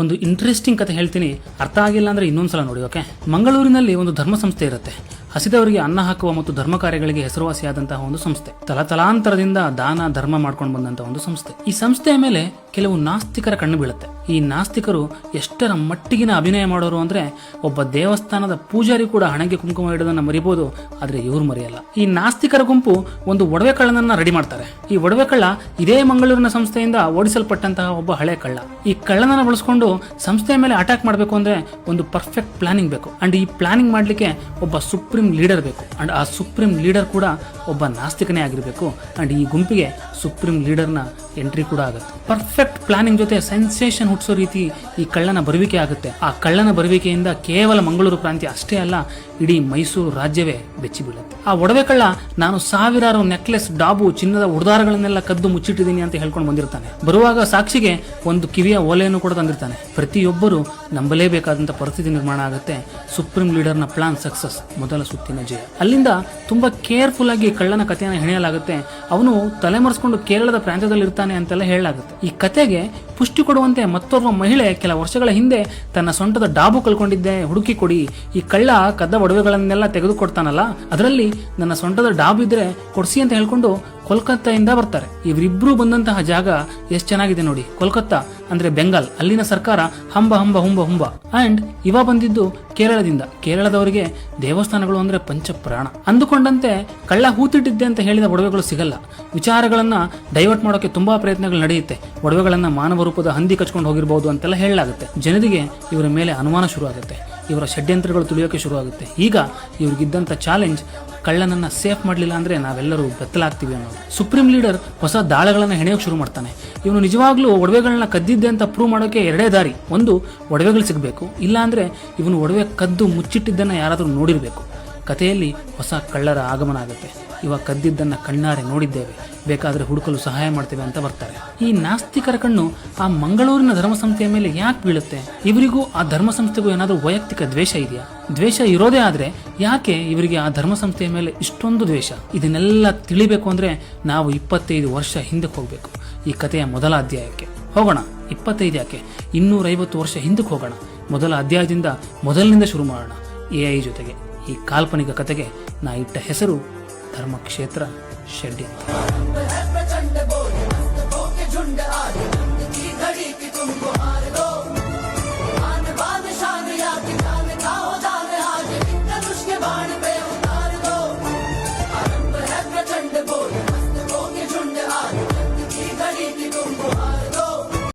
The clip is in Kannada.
ಒಂದು ಇಂಟ್ರೆಸ್ಟಿಂಗ್ ಕತೆ ಹೇಳ್ತೀನಿ. ಅರ್ಥ ಆಗಿಲ್ಲ ಅಂದ್ರೆ ಇನ್ನೊಂದ್ಸಲ ನೋಡಿ ಓಕೆ ಮಂಗಳೂರಿನಲ್ಲಿ ಒಂದು ಧರ್ಮ ಸಂಸ್ಥೆ ಇರುತ್ತೆ. ಹಸಿದವರಿಗೆ ಅನ್ನ ಹಾಕುವ ಮತ್ತು ಧರ್ಮ ಕಾರ್ಯಗಳಿಗೆ ಹೆಸರುವಾಸಿಯಾದಂತಹ ಒಂದು ಸಂಸ್ಥೆ. ತಲತಲಾಂತರದಿಂದ ದಾನ, ಧರ್ಮ ಮಾಡ್ಕೊಂಡು ಬಂದಂತಹ ಒಂದು ಸಂಸ್ಥೆ. ಈ ಸಂಸ್ಥೆಯ ಮೇಲೆ ಕೆಲವು ನಾಸ್ತಿಕರ ಕಣ್ಣು ಬೀಳುತ್ತೆ. ಈ ನಾಸ್ತಿಕರು ಎಷ್ಟರ ಮಟ್ಟಿಗಿನ ಅಭಿನಯ ಮಾಡೋರು ಅಂದ್ರೆ ಒಬ್ಬ ದೇವಸ್ಥಾನದ ಪೂಜಾರಿ ಕೂಡ ಹಣೆಗೆ ಕುಂಕುಮ ಇಡೋದನ್ನ ಮರಿಬಹುದು ಆದ್ರೆ ಇವ್ರು ಮರೆಯಲ್ಲ. ಈ ನಾಸ್ತಿಕರ ಗುಂಪು ಒಂದು ಒಡವೆ ಕಳ್ಳನನ್ನ ರೆಡಿ ಮಾಡ್ತಾರೆ. ಈ ಒಡವೆ ಕಳ್ಳ ಇದೇ ಮಂಗಳೂರಿನ ಸಂಸ್ಥೆಯಿಂದ ಓಡಿಸಲ್ಪಟ್ಟಂತಹ ಒಬ್ಬ ಹಳೆ ಕಳ್ಳ. ಈ ಕಳ್ಳನನ್ನ ಬಳಸ್ಕೊಂಡು ಸಂಸ್ಥೆಯ ಮೇಲೆ ಅಟ್ಯಾಕ್ ಮಾಡಬೇಕು ಅಂದ್ರೆ ಒಂದು ಪರ್ಫೆಕ್ಟ್ ಪ್ಲಾನಿಂಗ್ ಬೇಕು. ಅಂಡ್ ಈ ಪ್ಲಾನಿಂಗ್ ಮಾಡ್ಲಿಕ್ಕೆ ಒಬ್ಬ ಸುಪ್ರೀಂ ಲೀಡರ್ ಬೇಕು. ಅಂಡ್ ಆ ಸುಪ್ರೀಂ ಲೀಡರ್ ಕೂಡ ಒಬ್ಬ ನಾಸ್ತಿಕನೇ ಆಗಿರಬೇಕು. ಅಂಡ್ ಈ ಗುಂಪಿಗೆ ಸುಪ್ರೀಂ ಲೀಡರ್ನ ಎಂಟ್ರಿ ಕೂಡ ಆಗುತ್ತೆ. ಪರ್ಫೆಕ್ಟ್ ಪ್ಲಾನಿಂಗ್ ಜೊತೆ ಸೆನ್ಸೇಷನ್ ಹುಟ್ಟಿಸೋ ರೀತಿ ಈ ಕಳ್ಳನ ಬರುವಿಕೆ ಆಗುತ್ತೆ. ಆ ಕಳ್ಳನ ಬರುವಿಕೆಯಿಂದ ಕೇವಲ ಮಂಗಳೂರು ಪ್ರಾಂತ್ಯ ಅಷ್ಟೇ ಅಲ್ಲ, ಇಡೀ ಮೈಸೂರು ರಾಜ್ಯವೇ ಬೆಚ್ಚಿ ಬೀಳುತ್ತೆ. ಆ ಒಡವೆ ಕಳ್ಳ ನಾನು ಸಾವಿರಾರು ನೆಕ್ಲೆಸ್ ಡಾಬು, ಚಿನ್ನದ ಉಡ್ದಾರಗಳನ್ನೆಲ್ಲ ಕದ್ದು ಮುಚ್ಚಿಟ್ಟಿದ್ದೀನಿ ಅಂತ ಹೇಳ್ಕೊಂಡು ಬಂದಿರ್ತಾನೆ. ಬರುವಾಗ ಸಾಕ್ಷಿಗೆ ಒಂದು ಕಿವಿಯ ಓಲೆಯನ್ನು ಕೂಡ ತಂದಿರ್ತಾನೆ. ಪ್ರತಿಯೊಬ್ಬರು ನಂಬಲೇಬೇಕಾದಂತ ಪರಿಸ್ಥಿತಿ ನಿರ್ಮಾಣ ಆಗುತ್ತೆ. ಸುಪ್ರೀಂ ಲೀಡರ್ನ ಪ್ಲಾನ್ ಸಕ್ಸಸ್ ಮೊದಲ ಸುತ್ತಿನ ಜಯ. ಅಲ್ಲಿಂದ ತುಂಬಾ ಕೇರ್ಫುಲ್ ಆಗಿ ಕಳ್ಳನ ಕಥೆಯನ್ನು ಹೆಣೆಯಲಾಗುತ್ತೆ. ಅವನು ತಲೆಮರೆಸ್ಕೊಂಡು ಕೇರಳದ ಪ್ರಾಂತ್ಯದಲ್ಲಿ ಇರ್ತಾನೆ ಅಂತೆಲ್ಲ ಹೇಳಲಾಗುತ್ತೆ. ಈ ಕತೆಗೆ ಪುಷ್ಟಿ ಕೊಡುವಂತೆ ಮತ್ತೋರ್ವ ಮಹಿಳೆ ಕೆಲ ವರ್ಷಗಳ ಹಿಂದೆ ತನ್ನ ಸೊಂಟದ ಡಾಬು ಕಳ್ಕೊಂಡಿದ್ದೆ, ಹುಡುಕಿ ಕೊಡಿ. ಈ ಕಳ್ಳ ಕದ್ದ ಒಡವೆಗಳನ್ನೆಲ್ಲ ತೆಗೆದುಕೊಡ್ತಾನಲ್ಲ, ಅದರಲ್ಲಿ ನನ್ನ ಸೊಂಟದ ಡಾಬು ಇದ್ರೆ ಕೊಡ್ಸಿ ಅಂತ ಹೇಳ್ಕೊಂಡು ಕೋಲ್ಕತ್ತಾದಿಂದ ಬರ್ತಾರೆ. ಇವರಿಬ್ರು ಬಂದಂತಹ ಜಾಗ ಎಷ್ಟು ಚೆನ್ನಾಗಿದೆ ನೋಡಿ. ಕೋಲ್ಕತ್ತಾ ಅಂದ್ರೆ ಬೆಂಗಾಲ್. ಅಲ್ಲಿನ ಸರ್ಕಾರ ಹಂಬ ಹಂಬ ಹುಂಬ ಹುಂಬ. ಅಂಡ್ ಇವ ಬಂದಿದ್ದು ಕೇರಳದಿಂದ. ಕೇರಳದವರಿಗೆ ದೇವಸ್ಥಾನಗಳು ಅಂದ್ರೆ ಪಂಚಪ್ರಾಣ. ಅಂದುಕೊಂಡಂತೆ ಕಳ್ಳ ಹೂತಿಟ್ಟಿದ್ದೆ ಅಂತ ಹೇಳಿದ ಒಡವೆಗಳು ಸಿಗಲ್ಲ. ವಿಚಾರಗಳನ್ನ ಡೈವರ್ಟ್ ಮಾಡೋಕೆ ತುಂಬಾ ಪ್ರಯತ್ನಗಳು ನಡೆಯುತ್ತೆ. ಒಡವೆಗಳನ್ನ ಮಾನವ ರೂಪದ ಹಂದಿ ಕಚ್ಕೊಂಡು ಹೋಗಿರಬಹುದು ಅಂತೆಲ್ಲ ಹೇಳಲಾಗುತ್ತೆ. ಜನರಿಗೆ ಇವರ ಮೇಲೆ ಅನುಮಾನ ಶುರು ಆಗುತ್ತೆ ಇವರ ಷಡ್ಯಂತ್ರಗಳು ತುಳಿಯೋಕೆ ಶುರು ಆಗುತ್ತೆ ಈಗ ಇವ್ರಿಗಿದ್ದಂಥ ಚಾಲೆಂಜ್ ಕಳ್ಳನನ್ನು ಸೇಫ್ ಮಾಡಲಿಲ್ಲ ಅಂದರೆ ನಾವೆಲ್ಲರೂ ಬೆತ್ತಲಾಗ್ತೀವಿ ಅನ್ನೋದು. ಸುಪ್ರೀಂ ಲೀಡರ್ ಹೊಸ ದಾಳಗಳನ್ನು ಹೆಣೆಯೋಕೆ ಶುರು ಮಾಡ್ತಾನೆ. ಇವನು ನಿಜವಾಗ್ಲೂ ಒಡವೆಗಳನ್ನ ಕದ್ದಿದ್ದೆ ಅಂತ ಪ್ರೂವ್ ಮಾಡೋಕೆ ಎರಡೇ ದಾರಿ. ಒಂದು, ಒಡವೆಗಳು ಸಿಗಬೇಕು. ಇಲ್ಲಾಂದರೆ ಇವನು ಒಡವೆ ಕದ್ದು ಮುಚ್ಚಿಟ್ಟಿದ್ದನ್ನು ಯಾರಾದರೂ ನೋಡಿರಬೇಕು. ಕಥೆಯಲ್ಲಿ ಹೊಸ ಕಳ್ಳರ ಆಗಮನ ಆಗುತ್ತೆ. ಇವ ಕದ್ದಿದ್ದನ್ನ ಕಣ್ಣಾರೆ ನೋಡಿದ್ದೇವೆ. ಬೇಕಾದ್ರೆ ಹುಡುಕಲು ಸಹಾಯ ಮಾಡ್ತೇವೆ ಅಂತ ಬರ್ತಾರೆ. ಈ ನಾಸ್ತಿಕರ ಕಣ್ಣು ಆ ಮಂಗಳೂರಿನ ಧರ್ಮಸಂಸ್ಥೆಯ ಮೇಲೆ ಯಾಕೆ ಬೀಳುತ್ತೆ? ಇವರಿಗೂ ಆ ಧರ್ಮಸಂಸ್ಥೆಗೂ ಏನಾದರೂ ವೈಯಕ್ತಿಕ ದ್ವೇಷ ಇದೆಯಾ? ದ್ವೇಷ ಇರೋದೇ ಆದ್ರೆ ಯಾಕೆ ಇವರಿಗೆ ಆ ಧರ್ಮಸಂಸ್ಥೆಯ ಮೇಲೆ ಇಷ್ಟೊಂದು ದ್ವೇಷ? ಇದನ್ನೆಲ್ಲ ತಿಳಿಬೇಕು ಅಂದ್ರೆ ನಾವು ಇಪ್ಪತ್ತೈದು ವರ್ಷ ಹಿಂದಕ್ಕೆ ಹೋಗ್ಬೇಕು. ಈ ಕಥೆಯ ಮೊದಲ ಅಧ್ಯಾಯಕ್ಕೆ. ಹೋಗೋಣ. ಇಪ್ಪತ್ತೈದು ಯಾಕೆ? ಇನ್ನೂರೈವತ್ತು ವರ್ಷ ಹಿಂದಕ್ಕೆ ಹೋಗೋಣ. ಮೊದಲ ಅಧ್ಯಾಯದಿಂದ ಮೊದಲಿನಿಂದ ಶುರು ಮಾಡೋಣ. ಎ ಐ ಜೊತೆಗೆ. ಈ ಕಾಲ್ಪನಿಕ ಕತೆಗೆ ನಾ ಇಟ್ಟ ಹೆಸರು ಧರ್ಮಕ್ಷೇತ್ರ ಷಡ್ಯಂತ್ರ